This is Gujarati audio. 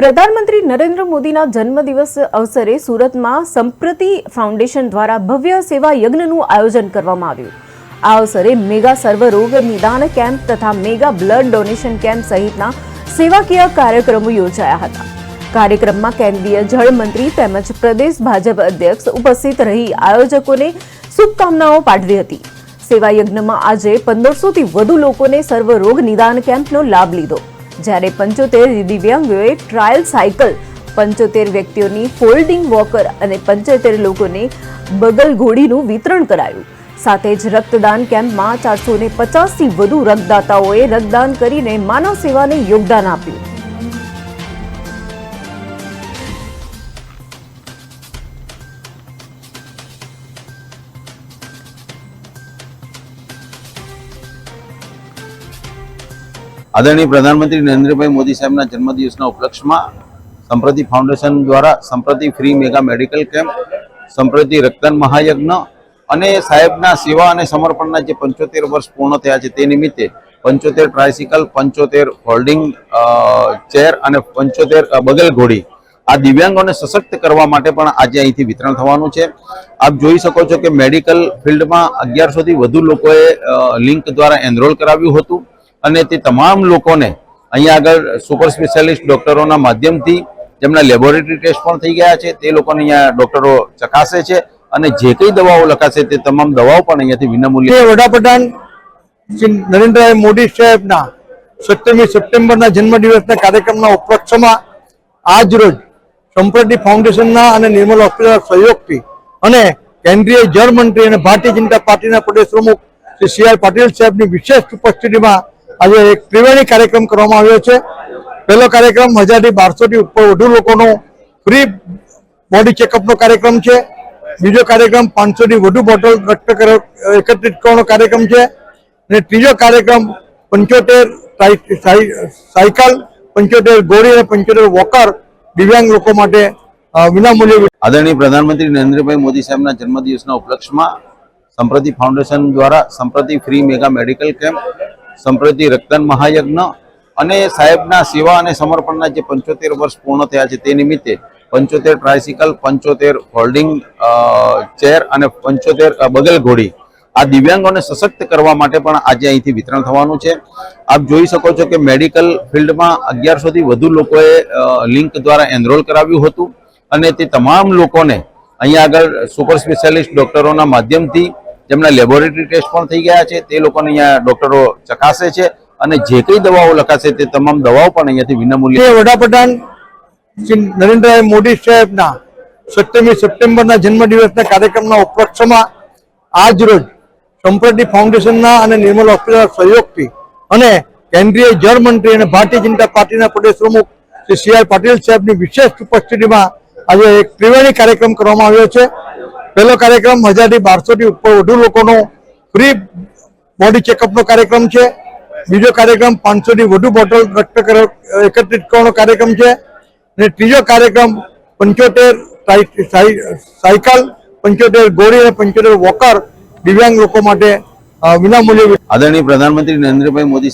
પ્રધાનમંત્રી નરેન્દ્ર મોદીના જન્મદિવસ અવસરે સુરતમાં સંપ્રતિ ફાઉન્ડેશન દ્વારા ભવ્ય સેવા યજ્ઞનું આયોજન કરવામાં આવ્યું. આ અવસરે મેગા સર્વરોગ નિદાન કેમ્પ તથા મેગા બ્લડ ડોનેશન કેમ્પ સહિતના સેવાકીય કાર્યક્રમો યોજાયા હતા. કાર્યક્રમમાં કેન્દ્રીય જળમંત્રી તેમજ પ્રદેશ ભાજપ અધ્યક્ષ ઉપસ્થિત રહી આયોજકોને શુભકામનાઓ પાઠવી હતી. સેવા યજ્ઞમાં આજે પંદરસોથી વધુ લોકોને સર્વરોગ નિદાન કેમ્પનો લાભ લીધો. જ્યારે પંચોતેર દિવ્યાંગોએ ટ્રાયલ સાયકલ પંચોતેર વ્યક્તિઓની ફોલ્ડિંગ વોકર અને પંચોતેર લોકોને બગલ ઘોડીનું વિતરણ કરાયું. સાથે જ રક્તદાન કેમ્પમાં ચારસો ને પચાસથી વધુ રક્તદાતાઓએ રક્તદાન કરીને માનવ સેવાને યોગદાન આપ્યું. આદરણીય પ્રધાનમંત્રી નરેન્દ્રભાઈ મોદી સાહેબના જન્મદિવસના ઉપલક્ષમાં સંપ્રતિ ફાઉન્ડેશન દ્વારા Samprati free mega medical camp, Samprati રક્તદાન મહાયજ્ઞ અને સાહેબના સેવા અને સમર્પણના જે પંચોતેર વર્ષ પૂર્ણ થયા છે તે નિમિત્તે પંચોતેર ટ્રાયસિકલ, પંચોતેર હોલ્ડિંગ ચેર અને પંચોતેર બગલ ઘોડી આ દિવ્યાંગોને સશક્ત કરવા માટે પણ આજે અહીંથી વિતરણ થવાનું છે. આપ જોઈ શકો છો કે મેડિકલ ફિલ્ડમાં અગિયારસોથી વધુ લોકોએ લિંક દ્વારા એનરોલ કરાવ્યું હતું. અને તે તમામ લોકોને અહીંયા આગળ સુપર સ્પેશિયાલિસ્ટ ડોક્ટરોના માધ્યમથી જેમના લેબોરેટરી ટેસ્ટ પણ થઈ ગયા છે, તે લોકોને અહીંયા ડોક્ટરો ચકાસે છે અને જે કઈ દવાઓ લખાશે તે તમામ દવાઓ પણ અહીંયાથી વિનામૂલ્ય વડાપ્રધાન શ્રી નરેન્દ્રભાઈ મોદી સાહેબના સત્તરમી સપ્ટેમ્બરના જન્મદિવસના કાર્યક્રમના ઉપલક્ષમાં આજ રોજ સંપ્રતિ ફાઉન્ડેશનના અને નિર્મલ હોસ્પિટલ સહયોગથી અને કેન્દ્રીય જળમંત્રી અને ભારતીય જનતા પાર્ટીના પ્રદેશ પ્રમુખ શ્રી સી આર પાટીલ સાહેબની વિશેષ ઉપસ્થિતિમાં આજે એક ત્રિવેણી કાર્યક્રમ કરવામાં આવ્યો છે. પહેલો કાર્યક્રમ હજારથી બારસોથી ઉપર વધુ લોકોનો ફ્રી બોડી ચેકઅપનો કાર્યક્રમ છે. બીજો કાર્યક્રમ પાંચસો થી વધુ બોટલ રક્ત એકત્રિત કરવાનો કાર્યક્રમ છે. અને ત્રીજો કાર્યક્રમ પંચોતેર સાયકલ, પંચોતેર ગોળી અને પંચોતેર વોકર દિવ્યાંગ લોકો માટે વિનામૂલ્યે આદરણીય પ્રધાનમંત્રી નરેન્દ્રભાઈ મોદી સાહેબના જન્મદિવસના ઉપલક્ષમાં સંપ્રતિ ફાઉન્ડેશન દ્વારા Samprati free mega medical camp Samprati રક્તદાન મહાયજ્ઞ અને સાહેબના સેવા અને સમર્પણના જે પંચોતેર વર્ષ પૂર્ણ થયા છે તે નિમિત્તે પંચોતેર ટ્રાયસિકલ પંચોતેર હોલ્ડિંગ ચેર અને પંચોતેર બગલ ઘોડી આ દિવ્યાંગોને સશક્ત કરવા માટે પણ આજે અહીંથી વિતરણ થવાનું છે. આપ જોઈ શકો છો કે મેડિકલ ફિલ્ડમાં અગિયારસોથી વધુ લોકોએ લિંક દ્વારા એનરોલ કરાવ્યું હતું અને તે તમામ લોકોને અહીંયા આગળ સુપર સ્પેશિયાલિસ્ટ ડૉક્ટરોના માધ્યમથી જેમના લેબોરેટરી ટેસ્ટ પણ થઈ ગયા છે, તે લોકોને અહીંયા ડોક્ટરો ચકાસે છે અને જે કઈ દવાઓ લખાશે તે તમામ દવાઓ પણ અહીંયાથી વિનામૂલ્ય વડાપ્રધાન શ્રી નરેન્દ્રભાઈ મોદી સાહેબના સત્તરમી સપ્ટેમ્બરના જન્મદિવસના કાર્યક્રમના ઉપલક્ષમાં આજ રોજ સંપ્રતિ ફાઉન્ડેશનના અને નિર્મલ હોસ્પિટલના સહયોગથી અને કેન્દ્રીય જળ મંત્રી અને ભારતીય જનતા પાર્ટીના પ્રદેશ પ્રમુખ શ્રી સી આર પાટીલ સાહેબની વિશેષ ઉપસ્થિતિમાં આજે એક ત્રિવેણી કાર્યક્રમ કરવામાં આવ્યો છે. પહેલો કાર્યક્રમ હજારથી બારસોથી ઉપર વધુ લોકોનો ફ્રી બોડી ચેકઅપનો કાર્યક્રમ છે. બીજો કાર્યક્રમ પાંચસો થી વધુ બોટલ રક્ત એકત્રિત કરવાનો કાર્યક્રમ છે. અને ત્રીજો કાર્યક્રમ પંચોતેર સાયકલ, પંચોતેર ગોળી અને પંચોતેર વોકર દિવ્યાંગ લોકો માટે વિનામૂલ્ય આદરણીય પ્રધાનમંત્રી નરેન્દ્રભાઈ મોદી